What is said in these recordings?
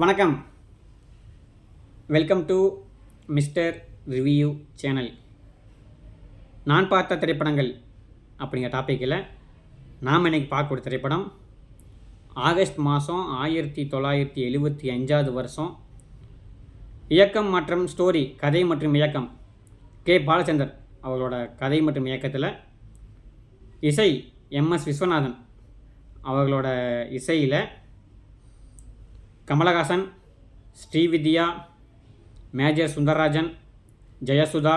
வணக்கம். Welcome to mister review channel நான் பார்த்த திரைப்படங்கள் அப்படிங்கிற டாப்பிக்கில் நாம் இன்னைக்கு பார்க்கக்கூடிய திரைப்படம் ஆகஸ்ட் மாதம் ஆயிரத்தி தொள்ளாயிரத்தி எழுபத்தி அஞ்சாவது வருஷம். இயக்கம் மற்றும் ஸ்டோரி கதை மற்றும் இயக்கம் கே. பாலச்சந்தர் அவர்களோட கதை மற்றும் இயக்கத்தில் இசை எம்எஸ் விஸ்வநாதன் அவர்களோட இசையில் கமலஹாசன் ஸ்ரீவித்யா மேஜர் சுந்தரராஜன் ஜெயசுதா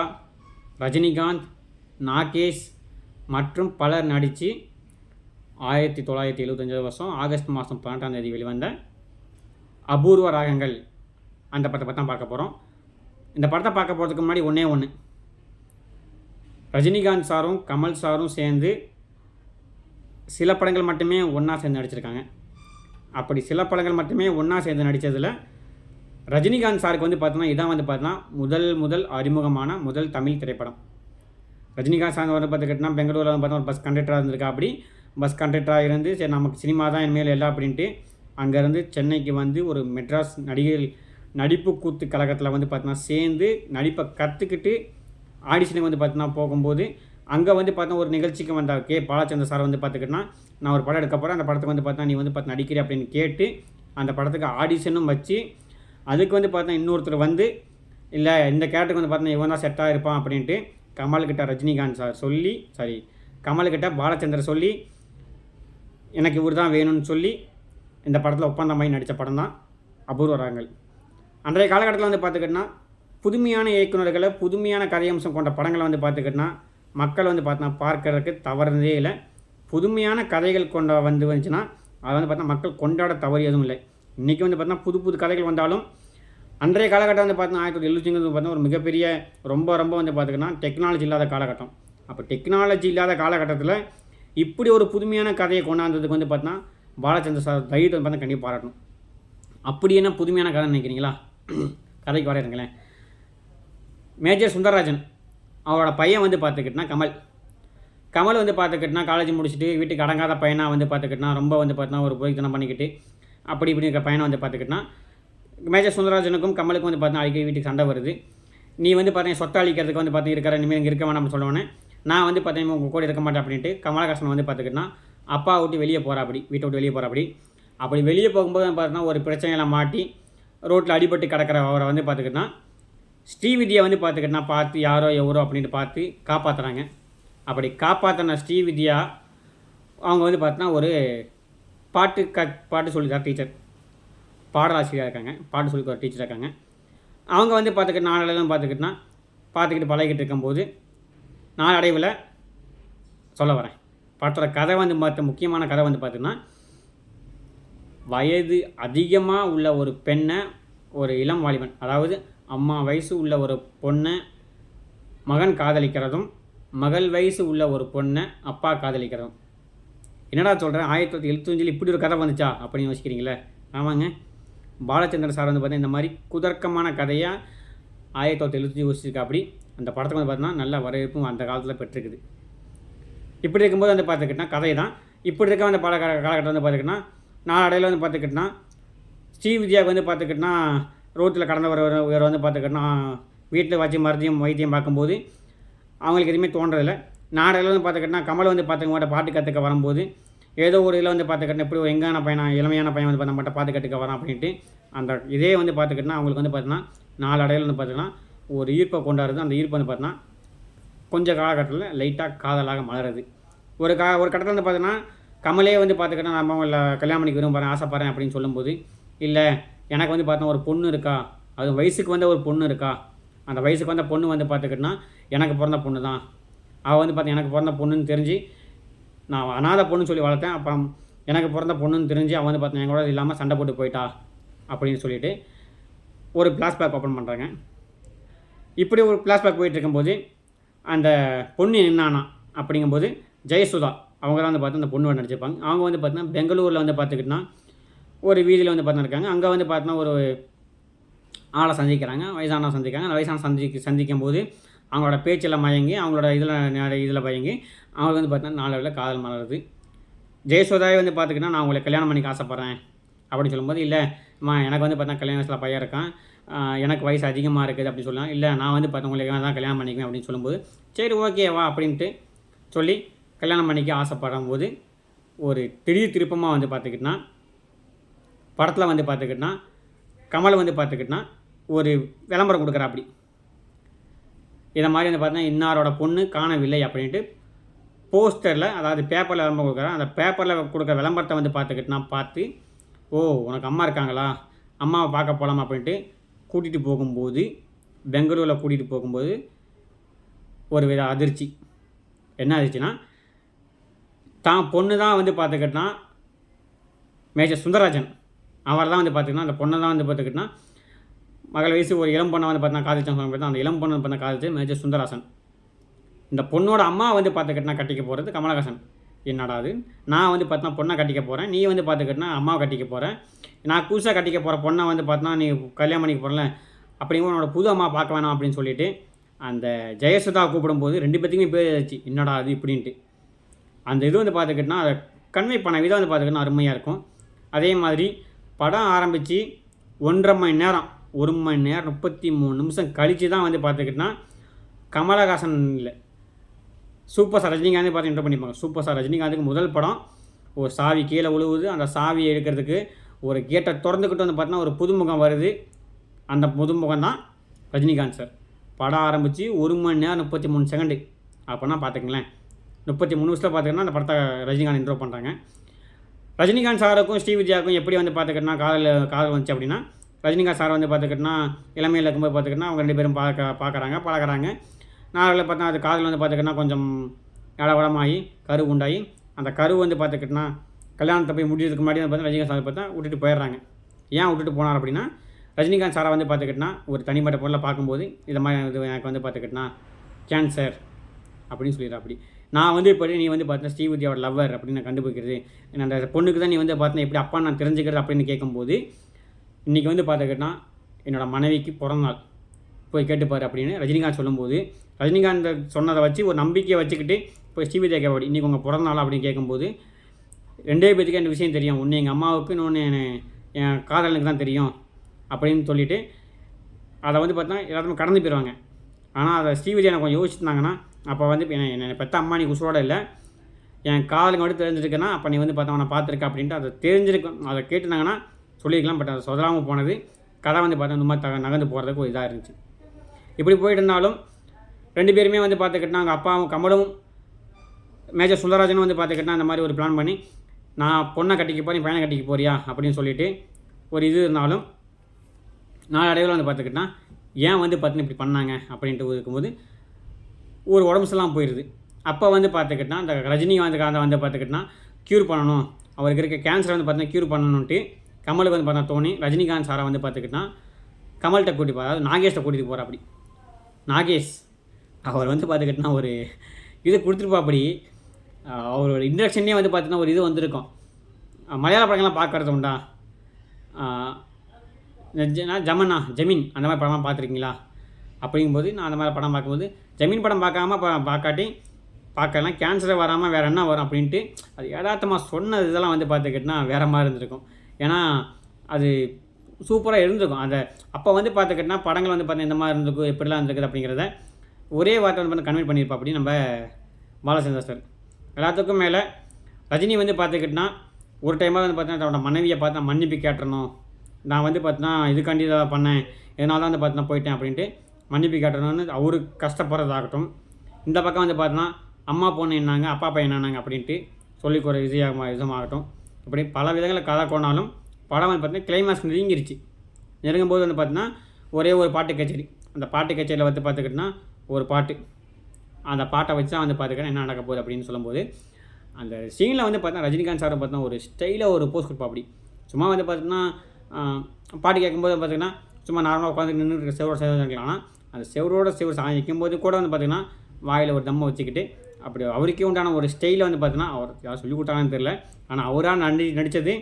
ரஜினிகாந்த் நாகேஷ் மற்றும் பலர் நடித்து ஆயிரத்தி தொள்ளாயிரத்தி எழுபத்தஞ்சாவது வருஷம் ஆகஸ்ட் மாதம் பன்னெண்டாம் தேதி வெளிவந்த அபூர்வ ராகங்கள். அந்த படத்தை பற்றி தான் பார்க்க போகிறோம் இந்த படத்தை பார்க்க போகிறதுக்கு முன்னாடி ஒன்றே ஒன்று ரஜினிகாந்த் சாரும் கமல் சாரும் சேர்ந்து சில படங்கள் மட்டுமே ஒன்றா சேர்ந்து நடிச்சிருக்காங்க. அப்படி சில படங்கள் மட்டுமே ஒன்றா சேர்ந்து நடித்ததில் ரஜினிகாந்த் சாருக்கு வந்து பார்த்தோன்னா இதான் வந்து பார்த்தோன்னா முதல் முதல் அறிமுகமான முதல் தமிழ் திரைப்படம். ரஜினிகாந்த் சார் வந்து பார்த்துக்கிட்டோம்னா பெங்களூரில் வந்து பார்த்தா ஒரு பஸ் கண்டக்டராக இருந்திருக்கா அப்படி பஸ் கண்டக்டராக இருந்து சரி நமக்கு சினிமா தான் இனிமேல் எல்லாம் அப்படின்ட்டு அங்கேருந்து சென்னைக்கு வந்து ஒரு மெட்ராஸ் நடிகர் நடிப்பு கூத்து கழகத்தில் வந்து பார்த்தோன்னா சேர்ந்து நடிப்பை கற்றுக்கிட்டு ஆடிஷனுக்கு வந்து பார்த்தோன்னா போகும்போது அங்கே வந்து பார்த்தா ஒரு நிகழ்ச்சிக்கு வந்த கே. பாலச்சந்திர சார் வந்து பார்த்துக்கிட்டனா நான் ஒரு படம் எடுக்க போகிறேன் அந்த படத்துக்கு வந்து பார்த்தா நீ வந்து பார்த்து நடிக்கிறே அப்படின்னு கேட்டு அந்த படத்துக்கு ஆடிஷனும் வச்சு அதுக்கு வந்து பார்த்தா இன்னொருத்தர் வந்து இல்லை இந்த கேரக்டருக்கு வந்து பார்த்தா இவன் தான் செட்டாக இருப்பான் அப்படின்ட்டு கமல்கிட்ட ரஜினிகாந்த் சார் சொல்லி சாரி கமல்கிட்ட பாலச்சந்தர் சொல்லி எனக்கு இவர் தான் வேணும்னு சொல்லி இந்த படத்தில் ஒப்பந்தமாகி நடித்த படம் தான் அபூர்வ ராகங்கள். அன்றைய காலகட்டத்தில் வந்து பார்த்துக்கிட்டனா புதுமையான இயக்குநர்களை புதுமையான கதையம்சம் கொண்ட படங்களை வந்து பார்த்துக்கிட்டனா மக்கள் வந்து பார்த்தா பார்க்கறதுக்கு தவறுனதே இல்லை. புதுமையான கதைகள் கொண்ட வந்து வந்துச்சுன்னா அதை வந்து பார்த்தா மக்கள் கொண்டாட தவறு எதுவும் இல்லை. இன்றைக்கி வந்து பார்த்தா புது புது கதைகள் வந்தாலும் அன்றைய காலகட்டம் வந்து பார்த்தா ஆயிரத்தி தொள்ளாயிரத்தி எழுபத்தி பார்த்தா ஒரு மிகப்பெரிய ரொம்ப ரொம்ப வந்து பார்த்திங்கன்னா டெக்னாலஜி இல்லாத காலகட்டம். அப்போ டெக்னாலஜி இல்லாத காலகட்டத்தில் இப்படி ஒரு புதுமையான கதையை கொண்டாந்ததுக்கு வந்து பார்த்தீங்கன்னா பாலச்சந்திர சார் தைரியத்தை வந்து பார்த்தா கண்டிப்பாக பாராட்டணும். அப்படி என்ன புதுமையான கதை நினைக்கிறீங்களா? கதைக்கு வரையிருங்களேன் மேஜர் சுந்தரராஜன் அவரோட பையன் வந்து பார்த்துக்கிட்டனா கமல். கமல் வந்து பார்த்துக்கிட்டனா காலேஜ் முடிச்சுட்டு வீட்டுக்கு அடங்காத பையனாக வந்து பார்த்துக்கிட்டனா ரொம்ப வந்து பார்த்தோன்னா ஒரு போய்த்தனம் பண்ணிக்கிட்டு அப்படி இப்படி இருக்கிற பையனை வந்து பார்த்துக்கிட்டனா மேஜர் சுந்தரராஜனுக்கும் கமலுக்கும் வந்து பார்த்தீங்கன்னா அடிக்கடி வீட்டுக்கு சண்டை வருது. நீ வந்து பார்த்தீங்கன்னா சொத்தை அழிக்கிறதுக்கு வந்து பார்த்தீங்கன்னா இருக்கிற இனிமேல் இங்கே இருக்க வேணாம் சொல்லுவேன். நான் வந்து பார்த்தீங்கன்னா உங்கள் கூட இருக்க மாட்டேன் அப்படின்ட்டு கமலஹாசன் வந்து பார்த்துக்கிட்டனா அப்பா விட்டு வெளியே போகிறா அப்படி வீட்டை விட்டு வெளியே போகிறா அப்படி. அப்படி வெளியே போகும்போது பார்த்தீங்கன்னா ஒரு பிரச்சனையில் மாட்டி ரோட்டில் அடிபட்டு கிடக்கிற அவரை வந்து பார்த்துக்கிட்டனா ஸ்ரீவித்யா வந்து பார்த்துக்கிட்டனா பார்த்து யாரோ எவரோ அப்படின்ட்டு பார்த்து காப்பாற்றுறாங்க அப்படி காப்பாற்றின ஸ்ரீவித்யா அவங்க வந்து பார்த்தோன்னா ஒரு பாட்டு க பாட்டு சொல்லித்தர டீச்சர் பாடலாசிரியராக இருக்காங்க. பாட்டு சொல்லி டீச்சராக இருக்காங்க. அவங்க வந்து பார்த்துக்கிட்டு நாளடைவில் பார்த்துக்கிட்டுனா பார்த்துக்கிட்டு பழகிட்டு இருக்கும்போது நாளடைவில் சொல்ல வரேன். படத்தோட கதை வந்து பார்த்த முக்கியமான கதை வந்து பார்த்திங்கன்னா வயது அதிகமாக உள்ள ஒரு பெண்ணை ஒரு இளம் வாலிபன் அதாவது அம்மா வயசு உள்ள ஒரு பொண்ணை மகன் காதலிக்கிறதும் மகள் வயசு உள்ள ஒரு பொண்ணை அப்பா காதலிக்கிறதும். என்னடா சொல்கிறேன் ஆயிரத்தி தொள்ளாயிரத்தி எழுபத்தஞ்சில் இப்படி ஒரு கதை வந்துச்சா? அப்படின்னு யோசிக்கிறீங்களே. ஆமாங்க. பாலச்சந்திரன் சார் வந்து பார்த்தீங்கன்னா இந்த மாதிரி குதர்க்கமான கதையாக ஆயிரத்தி தொள்ளாயிரத்தி எழுபத்தஞ்சி யோசிச்சிருக்கா அப்படி. அந்த படத்துக்கு வந்து பார்த்தீங்கன்னா நல்ல வரவேற்பும் அந்த காலத்தில் பெற்றிருக்குது. இப்படி இருக்கும்போது வந்து பார்த்துக்கிட்டா கதை தான் இப்படி இருக்க அந்த பல காலகட்டம் வந்து பார்த்துக்கிட்டா நாளடைவில் வந்து பார்த்துக்கிட்டா ஸ்ரீவித்யாவுக்கு வந்து பார்த்துக்கிட்டா ரோட்டில் கடந்த ஒரு வேறு வந்து பார்த்துக்கிட்டா வீட்டில் வச்சு மருந்தையும் வைத்தியம் பார்க்கும்போது அவங்களுக்கு எதுவுமே தோன்றதில்லை. நாடகில் வந்து பார்த்துக்கிட்டோன்னா கமல் வந்து பார்த்துக்க பாட்டு கற்றுக்க வரும்போது ஏதோ ஒரு இதில் வந்து பார்த்துக்கிட்டா இப்படி ஒரு எங்கான பையனா இளமையான பையன் வந்து பார்த்தா மட்டும் பாட்டு கற்றுக்க வரான் அப்படின்ட்டு அந்த இதே வந்து பார்த்துக்கிட்டா அவங்களுக்கு வந்து பார்த்தீங்கன்னா நாலு அடையில் வந்து பார்த்தீங்கன்னா ஒரு ஈர்ப்பை கொண்டாடுறது அந்த ஈர்ப்பு வந்து பார்த்தீங்கன்னா கொஞ்சம் காலகட்டத்தில் லைட்டாக காதலாக மலருது. ஒரு கா ஒரு கட்டத்தில் வந்து பார்த்தீங்கன்னா கமலே வந்து பார்த்துக்கிட்டா நம்ம அவங்கள கல்யாணம் பண்ணிக்க விரும்புகிறேன் ஆசைப்பட்றேன் அப்படின்னு சொல்லும்போது இல்லை எனக்கு வந்து பார்த்தா ஒரு பொண்ணு இருக்கா? அது வயசுக்கு வந்த ஒரு பொண்ணு இருக்கா? அந்த வயசுக்கு வந்த பொண்ணு வந்து பார்த்துக்கிட்டனா எனக்கு பிறந்த பொண்ணு தான். அவள் வந்து பார்த்தா எனக்கு பிறந்த பொண்ணுன்னு தெரிஞ்சு நான் அனாத பொண்ணுன்னு சொல்லி வளர்த்தேன். அப்புறம் எனக்கு பிறந்த பொண்ணுன்னு தெரிஞ்சு அவன் வந்து பார்த்தா எங்களோட இல்லாமல் சண்டை போட்டு போயிட்டா அப்படின்னு சொல்லிட்டு ஒரு ஃப்ளாஷ்பேக் ஓப்பன் பண்ணுறாங்க இப்படி ஒரு ஃப்ளாஷ்பேக் போயிட்டு இருக்கும்போது அந்த பொண்ணு என்னானா? அப்படிங்கும்போது ஜெயசுதா அவங்க தான் வந்து பார்த்து அந்த பொண்ணு நடிச்சிருப்பாங்க. அவங்க வந்து பார்த்தீங்கன்னா பெங்களூரில் வந்து பார்த்துக்கிட்டனா ஒரு வீதியில் வந்து பார்த்தா இருக்காங்க. அங்கே வந்து பார்த்தோன்னா ஒரு ஆளை சந்திக்கிறாங்க. வயசான சந்திக்கிறாங்க. அந்த வயசான சந்திக்க சந்திக்கும் போது அவங்களோட பேச்சில் மயங்கி அவங்களோட இதில் இதில் மயங்கி அவங்களுக்கு வந்து பார்த்தீங்கன்னா நாளவில் காதல் மலருது. ஜெயசோதாவே வந்து பார்த்துக்கிட்டா நான் உங்களை கல்யாணம் பண்ணிக்க ஆசைப்பட்றேன் அப்படின்னு சொல்லும்போது இல்லை அம்மா எனக்கு வந்து பார்த்தா கல்யாண வயசில் பையன் இருக்கான். எனக்கு வயசு அதிகமாக இருக்குது அப்படின்னு சொல்லலாம் இல்லை நான் வந்து பார்த்தா உங்களுக்கு தான் கல்யாணம் பண்ணிக்குவேன் அப்படின்னு சொல்லும்போது சரி ஓகே வா அப்படின்ட்டு சொல்லி கல்யாணம் பண்ணிக்க ஆசைப்படும் போது ஒரு திடீர் திருப்பமாக வந்து பார்த்துக்கிட்டினா படத்தில் வந்து பார்த்துக்கிட்டினா கமல் வந்து பார்த்துக்கிட்டனா ஒரு விளம்பரம் கொடுக்குறாப்படி இதை மாதிரி வந்து பார்த்தீங்கன்னா இன்னாரோட பொண்ணு காணவில்லை அப்படின்ட்டு போஸ்டரில் அதாவது பேப்பரில் விளம்பரம் கொடுக்குறேன் அந்த பேப்பரில் கொடுக்குற விளம்பரத்தை வந்து பார்த்துக்கிட்டு நான் பார்த்து ஓ உனக்கு அம்மா இருக்காங்களா? அம்மாவை பார்க்க போகலாம் அப்படின்ட்டு கூட்டிகிட்டு போகும்போது பெங்களூரில் கூட்டிகிட்டு போகும்போது ஒரு வித அதிர்ச்சி. என்ன அதிர்ச்சின்னா தான் பொண்ணு தான் வந்து பார்த்துக்கிட்டனா மேஜர் சுந்தரராஜன். அவர் தான் வந்து பார்த்துக்கிட்டா அந்த பொண்ணை தான் வந்து பார்த்துக்கிட்டா மகள் வயசு ஒரு இளம் பொண்ணை வந்து பார்த்தீங்கன்னா காதலிச்சான் சொல்லும்போது அந்த இளம் பொண்ணு பார்த்தா காதலிச்சு மேஜர் சுந்தராசன் இந்த பொண்ணோட அம்மா வந்து பார்த்துக்கிட்டா கட்டிக்க போகிறது கமலஹாசன். என்னடா அது? நான் வந்து பார்த்தா பொண்ணை கட்டிக்க போகிறேன் நீ வந்து பார்த்துக்கிட்டா அம்மாவை கட்டிக்க போகிறேன் நான் புதுசாக கட்டிக்க போகிற பொண்ணை வந்து பார்த்தா நீ கல்யாணம் பண்ணிக்க போகிறல அப்படிங்கும்போது உன்னோட புது அம்மா பார்க்க வேணாம் அப்படின்னு சொல்லிட்டு அந்த ஜெயசுதா கூப்பிடும்போது ரெண்டு பேத்துக்குமே பேர் ஆச்சு என்னடா அது இப்படின்ட்டு. அந்த இது வந்து பார்த்துக்கிட்டா அதை கன்வே பண்ண விதம் வந்து பார்த்துக்கிட்டா அருமையாக இருக்கும். அதே மாதிரி படம் ஆரம்பித்து ஒன்றரை மணி நேரம் ஒரு மணி நேரம் முப்பத்தி மூணு நிமிஷம் கழித்து தான் வந்து பார்த்துக்கிட்டா கமலஹாசன் இல்லை. சூப்பர் ஸ்டார் ரஜினிகாந்தே பார்த்து என்டர் பண்ணிப்பாங்க சூப்பர் ஸ்டார் ரஜினிகாந்துக்கு முதல் படம் ஒரு சாவி கீழே விழுவுது அந்த சாவியை எடுக்கிறதுக்கு ஒரு கேட்டை திறந்துக்கிட்டு வந்து பார்த்தீங்கன்னா ஒரு புதுமுகம் வருது. அந்த புதுமுகம் தான் ரஜினிகாந்த் சார் படம் ஆரம்பித்து ஒரு மணி நேரம் முப்பத்தி மூணு செகண்டு அப்போனா பார்த்துங்களேன் முப்பத்தி மூணு நிமிஷத்தில் பார்த்துக்கிட்டா அந்த படத்தை ரஜினிகாந்த் இன்ட்ரோ பண்ணுறாங்க ரஜினிகாந்த் சாருக்கும் ஸ்ரீவித்யாவுக்கும் எப்படி வந்து பார்த்துக்கிட்டா காதல் காதல் வந்துச்சு அப்படின்னா ரஜினிகாந்த் சார் வந்து பார்த்துக்கிட்டனா இளமையில் இருக்கும்போது பார்த்துக்கிட்டனா அவங்க ரெண்டு பேரும் பார்க்க பார்க்குறாங்க பழகிறாங்க. நாளில் பார்த்தா அது காதல் வந்து பார்த்துக்கிட்டனா கொஞ்சம் இடவடமாகி கரு உண்டாகி அந்த கரு வந்து பார்த்துக்கிட்டனா கல்யாணத்தை போய் முடிஞ்சதுக்கு முன்னாடி வந்து பார்த்தா ரஜினிகாந்த் சார் பார்த்தா விட்டுட்டு போயிடுறாங்க. ஏன் விட்டுட்டு போனார் அப்படின்னா ரஜினிகாந்த் சாரை வந்து பார்த்துக்கிட்டனா ஒரு தனிப்பட்ட பொருளை பார்க்கும்போது இதை மாதிரி இது எனக்கு வந்து பார்த்துக்கிட்டனா கேன்சர் அப்படின்னு சொல்லிடுறா அப்படி. நான் வந்து இப்படி நீ வந்து பார்த்தா ஸ்ரீவித்யாவோட லவ்வர் அப்படின்னு நான் கண்டுபிடிக்கிறது என்ன அந்த பொண்ணுக்கு தான் நீ வந்து பார்த்தீங்கன்னா எப்படி அப்பா நான் தெரிஞ்சுக்கிறது அப்படின்னு கேட்கும்போது இன்றைக்கி வந்து பார்த்துக்கிட்டா என்னோட மனைவிக்கு பிறந்தநாள். போய் கேட்டுப்பார் அப்படின்னு ரஜினிகாந்த் சொல்லும்போது ரஜினிகாந்த் சொன்னதை வச்சு ஒரு நம்பிக்கையை வச்சுக்கிட்டு போய் ஸ்ரீவித்யா கேட்பாடி இன்றைக்கி உங்கள் பிறந்தநாள் அப்படின்னு கேட்கும்போது ரெண்டே பேத்துக்கு அந்த விஷயம் தெரியும்? ஒன்று எங்கள் அம்மாவுக்கு இன்னொன்று என் காதலனுக்கு தான் தெரியும் அப்படின்னு சொல்லிவிட்டு அதை வந்து பார்த்தா எல்லாருமே கடந்து போயிடுவாங்க ஆனால் அதை ஸ்ரீவித்யா கொஞ்சம் யோசிச்சுருந்தாங்கன்னா அப்போ வந்து என்னை என்னை பெற்ற அம்மா நீ குசோட இல்லை. என் காதலுக்கு மட்டும் தெரிஞ்சிருக்குன்னா அப்போ நீ வந்து பார்த்தா அவனை பார்த்துருக்க அப்படின்ட்டு அதை தெரிஞ்சிருக்கும். அதை கேட்டுனாங்கன்னா சொல்லியிருக்கலாம் பட் அதை சொதலாமல் போனது கதை வந்து பார்த்தா இந்த மாதிரி தக நகர்ந்து போகிறதுக்கு ஒரு இதாக இருந்துச்சு. இப்படி போயிட்டு இருந்தாலும் ரெண்டு பேருமே வந்து பார்த்துக்கிட்டா அவங்க அப்பாவும் கமலும் மேஜர் சுந்தரராஜனும் வந்து பார்த்துக்கிட்டா அந்த மாதிரி ஒரு பிளான் பண்ணி நான் பொண்ணை கட்டிக்க போகிறேன் பையனை கட்டிக்க போறியா? அப்படின்னு சொல்லிட்டு ஒரு இது இருந்தாலும் நாளடைவில் வந்து பார்த்துக்கிட்டா ஏன் வந்து பார்த்தினா இப்படி பண்ணாங்க அப்படின்ட்டு இருக்கும்போது ஒரு உடம்பு சரியில்லாமல் போயிடுது அப்போ வந்து பார்த்துக்கிட்டா அந்த ரஜினிகாந்த் வந்து பார்த்துக்கிட்டா க்யூர் பண்ணணும். அவருக்கு இருக்க கேன்சரை வந்து பார்த்தீங்கன்னா க்யூர் பண்ணணுன்ட்டு கமலுக்கு வந்து பார்த்தா தோணி ரஜினிகாந்த் சாரை வந்து பார்த்துக்கிட்டா கமல்கிட்ட கூட்டி போகிற அதாவது நாகேஷ்ட கூட்டிகிட்டு போகிற அப்படி. நாகேஷ் அவர் வந்து பார்த்துக்கிட்டா ஒரு இது கொடுத்துருப்பா அப்படி அவரோட இன்ட்ரக்ஷன்லேயே வந்து பார்த்தீங்கன்னா ஒரு இது வந்திருக்கும். மலையாள படங்கள்லாம் பார்க்கறது உண்டா? ஜமனா ஜமீன் அந்த மாதிரி படம்லாம் பார்த்துருக்கீங்களா? அப்படிங்கும்போது நான் அந்த மாதிரி படம் பார்க்கும்போது ஜமீன் படம் பார்க்காம பார்க்காட்டி பார்க்கலாம். கேன்சரை வராமல் வேறு என்ன வரும் அப்படின்ட்டு அது யதார்த்தமாக சொன்னது இதெல்லாம் வந்து பார்த்துக்கிட்டனா வேறு மாதிரி இருந்திருக்கும். ஏன்னா அது சூப்பராக இருந்திருக்கும். அந்த அப்போ வந்து பார்த்துக்கிட்டனா படங்கள் வந்து பார்த்தா இந்த மாதிரி இருந்திருக்கும் எப்படிலாம் இருந்திருக்குது அப்படிங்கிறத ஒரே வார்த்தை வந்து பார்த்தா கன்வெர்ட் பண்ணியிருப்பா அப்படின்னு நம்ம பாலச்சந்தர் சார் எல்லாத்துக்கும் மேலே ரஜினி வந்து பார்த்துக்கிட்டனா ஒரு டைமாக வந்து பார்த்தீங்கன்னா தன்னோட மனைவியை பார்த்தா மன்னிப்பு கேட்டணும் நான் வந்து பார்த்தீங்கன்னா இதுக்காண்டி இதை பண்ணேன் இதனால தான் வந்து பார்த்தீங்கன்னா போயிட்டேன் அப்படின்ட்டு மன்னிப்பு கேட்டணும்னு அவரு கஷ்டப்படுறதாகட்டும். இந்த பக்கம் வந்து பார்த்தோன்னா அம்மா பொண்ணு என்னாங்க அப்பா பையன் என்னாங்க அப்படின்ட்டு சொல்லிக்கிற விஷயமாக விதமாகட்டும் இப்படி பல விதங்களில் கதை கொண்டாலும் படம் வந்து பார்த்தீங்கன்னா கிளைமேக்ஸ் நெருங்கிருச்சு. நெருங்கும்போது வந்து பார்த்தீங்கன்னா ஒரே ஒரு பாட்டு கச்சேரி. அந்த பாட்டு கச்சேரியில் வந்து பார்த்துக்கிட்டோன்னா ஒரு பாட்டு. அந்த பாட்டை வச்சு தான் வந்து பார்த்துக்கிட்டா என்ன நடக்க போகுது அப்படின்னு சொல்லும்போது அந்த சீனில் வந்து பார்த்தா ரஜினிகாந்த் சார் பார்த்தா ஒரு ஸ்டைலாக ஒரு போஸ்ட் கொடுப்பா அப்படி. சும்மா வந்து பார்த்தீங்கன்னா பாட்டு கேட்கும்போது பார்த்தீங்கன்னா சும்மா நார்மலாக உட்காந்து நின்று செவரோட செவரோட ஆனால் அந்த செவரோட செவர் சாய்க்கும் வைக்கும்போது கூட வந்து பார்த்தீங்கன்னா வாயில் ஒரு தம்மை வச்சுக்கிட்டு அப்படி அவருக்கே உண்டான ஒரு ஸ்டைலில் வந்து பார்த்தீங்கன்னா அவர் யார் சொல்லி கொடுத்தாங்கன்னு தெரில ஆனால் அவராக நடி நடித்தது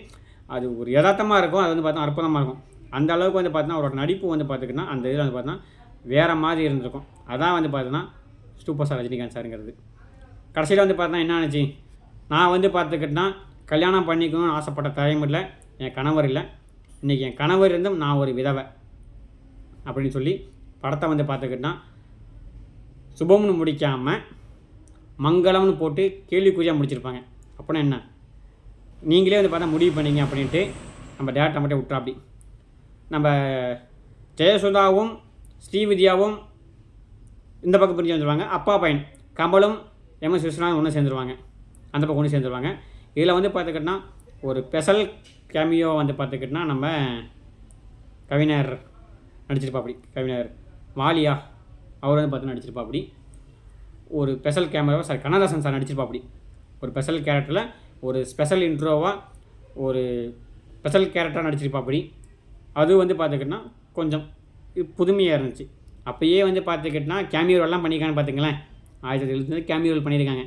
அது ஒரு யதார்த்தமாக இருக்கும். அது வந்து பார்த்தா அற்புதமாக இருக்கும். அந்த அளவுக்கு வந்து பார்த்தீங்கன்னா அவரோட நடிப்பு வந்து பார்த்துக்கிட்டா அந்த இதில் வந்து பார்த்தீங்கன்னா வேறு மாதிரி இருந்திருக்கும். அதான் வந்து பார்த்தீங்கன்னா சூப்பர் ஸ்டார் ரஜினிகாந்த் சாருங்கிறது. கடைசியில் வந்து பார்த்தா என்ன ஆச்சு நான் வந்து பார்த்துக்கிட்டா கல்யாணம் பண்ணிக்கணும்னு ஆசைப்பட்ட தயம் இல்லை என் கணவர் இல்லை. இன்றைக்கி என் கணவர் இருந்தும் நான் ஒரு விதவை அப்படின்னு சொல்லி படத்தை வந்து பார்த்துக்கிட்டான் சுபம்னு முடிக்காமல் மங்களம்னு போட்டு கேள்விக்குறியாக முடிச்சிருப்பாங்க. அப்படின்னா என்ன? நீங்களே வந்து பார்த்தா முடிவு பண்ணீங்க அப்படின்ட்டு நம்ம டேரக்டர் மட்டும் விட்றா அப்படி நம்ம ஜெயசுதாவும் ஸ்ரீவித்யாவும் இந்த பக்கம் பிரிஞ்சு வந்துடுவாங்க அப்பா பையன். கமலும் எம்எஸ் விஸ்வநாதன் ஒன்று சேர்ந்துருவாங்க. அந்த பக்கம் ஒன்று சேர்ந்துருவாங்க. இதில் வந்து பார்த்துக்கிட்டோன்னா ஒரு ஸ்பெஷல் கேமியோ வந்து பார்த்துக்கிட்டோன்னா நம்ம கவிஞர் நடிச்சிருப்பாப்படி கவிஞர். வாலியா அவர் வந்து பார்த்து நடிச்சிருப்பாப்படி. ஒரு ஸ்பெஷல் கேமராவை சார் கண்ணதாசன் சார் நடிச்சிருப்பாப்படி. ஒரு ஸ்பெஷல் கேரக்டரில் ஒரு ஸ்பெஷல் இன்ட்ரோவாக ஒரு ஸ்பெஷல் கேரக்டராக நடிச்சிருப்பாப்படி. அது வந்து பார்த்துக்கிட்டோன்னா கொஞ்சம் புதுமையாக இருந்துச்சு. அப்போயே வந்து பார்த்துக்கிட்டோன்னா கேமியோலாம் பண்ணியிருக்கான்னு பார்த்துங்களேன் ஆயிரத்தி எழுபத்தி கேமியோல் பண்ணியிருக்காங்க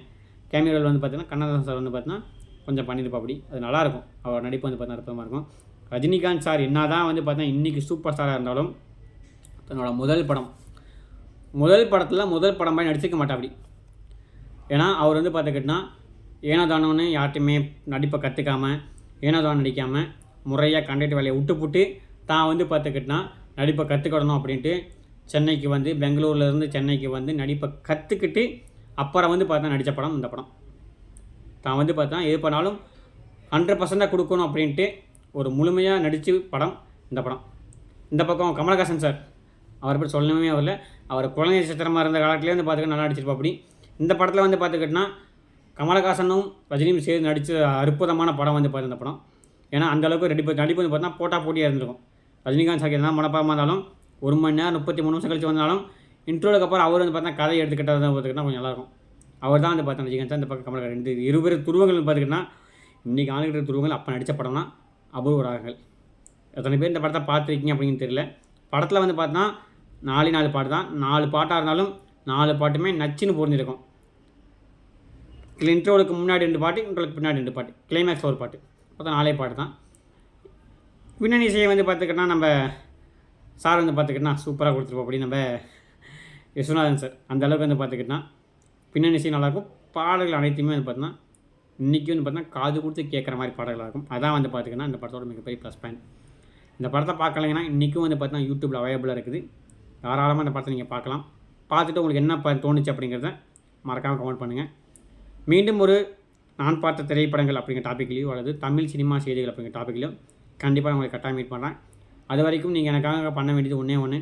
கேமியோல் வந்து பார்த்தீங்கன்னா கண்ணதாசன் சார் வந்து பார்த்தீங்கன்னா கொஞ்சம் பண்ணியிருப்பாப்படி அது நல்லாயிருக்கும் அவர் நடிப்பு வந்து பார்த்தீங்கன்னா அற்புதமாக இருக்கும். ரஜினிகாந்த் சார் என்ன தான் வந்து பார்த்தீங்கன்னா இன்றைக்கி சூப்பர் ஸ்டாராக இருந்தாலும் தன்னோட முதல் படம். முதல் படத்தில் முதல் படம் மாதிரி நடிச்சிக்க மாட்டாப்படி ஏன்னா அவர் வந்து பார்த்துக்கிட்டோன்னா ஏனோ தானோன்னு யார்ட்டையுமே நடிப்பை கற்றுக்காமல் ஏனோதான் நடிக்காமல் முறையாக கண்டக்ட் வேலையை விட்டு புட்டு தான் வந்து பார்த்துக்கிட்டோன்னா நடிப்பை கற்றுக்கிடணும் அப்படின்ட்டு சென்னைக்கு வந்து பெங்களூர்லேருந்து சென்னைக்கு வந்து நடிப்பை கற்றுக்கிட்டு அப்புறம் வந்து பார்த்தா நடித்த படம் இந்த படம். தான் வந்து பார்த்தா எது பண்ணாலும் ஹண்ட்ரட் பர்சண்டாக கொடுக்கணும் அப்படின்ட்டு ஒரு முழுமையாக நடித்து படம் இந்த படம். இந்த பக்கம் கமலஹாசன் சார். அவரை பற்றி சொல்லணுமே அவரில். அவர் குழந்தை சித்திரமாக இருந்த காலத்துலேயே வந்து பார்த்துக்கிட்டு நல்லா நடிச்சிருப்பா அப்படி. இந்த படத்தில் வந்து பார்த்துக்கிட்டோன்னா கமலஹாசனும் ரஜினியும் சேர்ந்து நடித்த அற்புதமான படம் வந்து பார்த்து இந்த படம். ஏன்னா அந்தளவுக்கு ரெடி நடிப்பு வந்து பார்த்தா போட்டா போட்டியாக இருந்திருக்கும். ரஜினிகாந்த் சாக்கி என்ன மனப்பாகமாக இருந்தாலும் ஒரு மணி நேரம் முப்பத்தி மூணு நிமிஷம் கழிச்சு வந்தாலும் இன்ட்ரோலுக்கு அப்புறம் அவர் வந்து பார்த்தா கதை எடுத்துக்கிட்டது பார்த்துக்கிட்டா கொஞ்சம் நல்லாயிருக்கும். அவர் தான் வந்து பார்த்தா ரஜினிகாந்த் இந்த பக்கம் கமலஹாசன் ரெண்டு இருவேறு துருவங்கள் பார்த்துக்கிட்டா இன்றைக்கி ஆளுகிட்ட துருவங்கள் அப்போ நடித்த படம் தான் அபூர்வ ராகங்கள். எத்தனை பேர் இந்த படத்தை பார்த்துருக்கீங்க அப்படின்னு தெரியல. படத்தில் வந்து பார்த்தா நாலு நாலு பாட்டு தான். நாலு பாட்டாக இருந்தாலும் நாலு பாட்டுமே நச்சுன்னு பொருந்திருக்கும் இன்ட்ரோலுக்கு முன்னாடி ரெண்டு பாட்டு இன்ட்ரோலுக்கு பின்னாடி ரெண்டு பாட்டு. கிளைமேக்ஸ் ஒரு பாட்டு. மொத்தம் நாலே பாட்டு தான். பின்னணி இசையை வந்து பார்த்துக்கிட்டா நம்ம சார் வந்து பார்த்துக்கிட்டா சூப்பராக கொடுத்துருப்போம். அப்படி நம்ம விஸ்வநாதன் சார் அந்த அளவுக்கு வந்து பார்த்துக்கிட்டா பின்னணி இசை நல்லாயிருக்கும். பாடல்கள் அனைத்துமே வந்து பார்த்தோன்னா இன்றைக்கி வந்து பார்த்தீங்கன்னா காது கொடுத்து கேட்குற மாதிரி பாடல்களாக இருக்கும். அதான் வந்து பார்த்திங்கன்னா இந்த படத்தோட மிகப்பெரிய ப்ளஸ் பாயிண்ட் இந்த படத்தை பார்க்கலைங்கன்னா இன்றைக்கும் வந்து பார்த்தீங்கன்னா யூடியூப்பில் அவைலபிளாக இருக்குது. தாராளமாக இந்த படத்தை நீங்கள் பார்க்கலாம். பார்த்துட்டு உங்களுக்கு என்ன ப தோணுச்சு அப்படிங்கிறத மறக்காமல் கமெண்ட் பண்ணுங்கள் மீண்டும் ஒரு நான் பார்த்த திரைப்படங்கள் அப்படிங்கிற டாப்பிக்லேயோ அல்லது தமிழ் சினிமா செய்திகள் அப்படிங்கிற டாப்பிக்லையோ கண்டிப்பாக உங்களை கட்டாயம் மீட் பண்ணுறேன் அது வரைக்கும் நீங்கள் எனக்காக பண்ண வேண்டியது ஒன்றே ஒன்று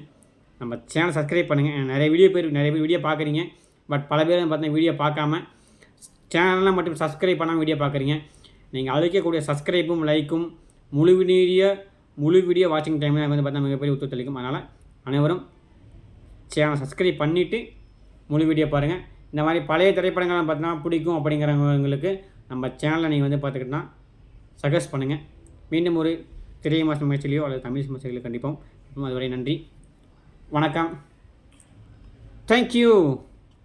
நம்ம சேனல் சப்ஸ்கிரைப் பண்ணுங்கள் நிறைய வீடியோ பேர் நிறைய பேர் வீடியோ பார்க்குறீங்க. பட் பல பேர் பார்த்தீங்கன்னா வீடியோ பார்க்காம சேனலில் மட்டும் சப்ஸ்கிரைப் பண்ணாமல் வீடியோ பார்க்குறீங்க. நீங்கள் அழைக்கக்கூடிய சப்ஸ்கிரைப்பும் லைக்கும் முழு வீடியோ முழு வீடியோ வாட்சிங் டைமில் வந்து பார்த்தா மிகப்பெரிய ஒத்துழைக்கும் அதனால் அனைவரும் சேனல் சப்ஸ்கிரைப் பண்ணிவிட்டு முழு வீடியோ பாருங்கள் இந்த மாதிரி பழைய திரைப்படங்கள்லாம் பார்த்தீங்கன்னா பிடிக்கும் அப்படிங்கிறவங்களுக்கு நம்ம சேனலில் நீங்கள் வந்து பார்த்துக்கிட்டோம்னா சஜஸ்ட் பண்ணுங்கள் மீண்டும் ஒரு திரை மாசம் முயற்சியிலையோ அல்லது தமிழ் முயற்சியிலையோ கண்டிப்போம் அதுவரை நன்றி. வணக்கம். தேங்க்யூ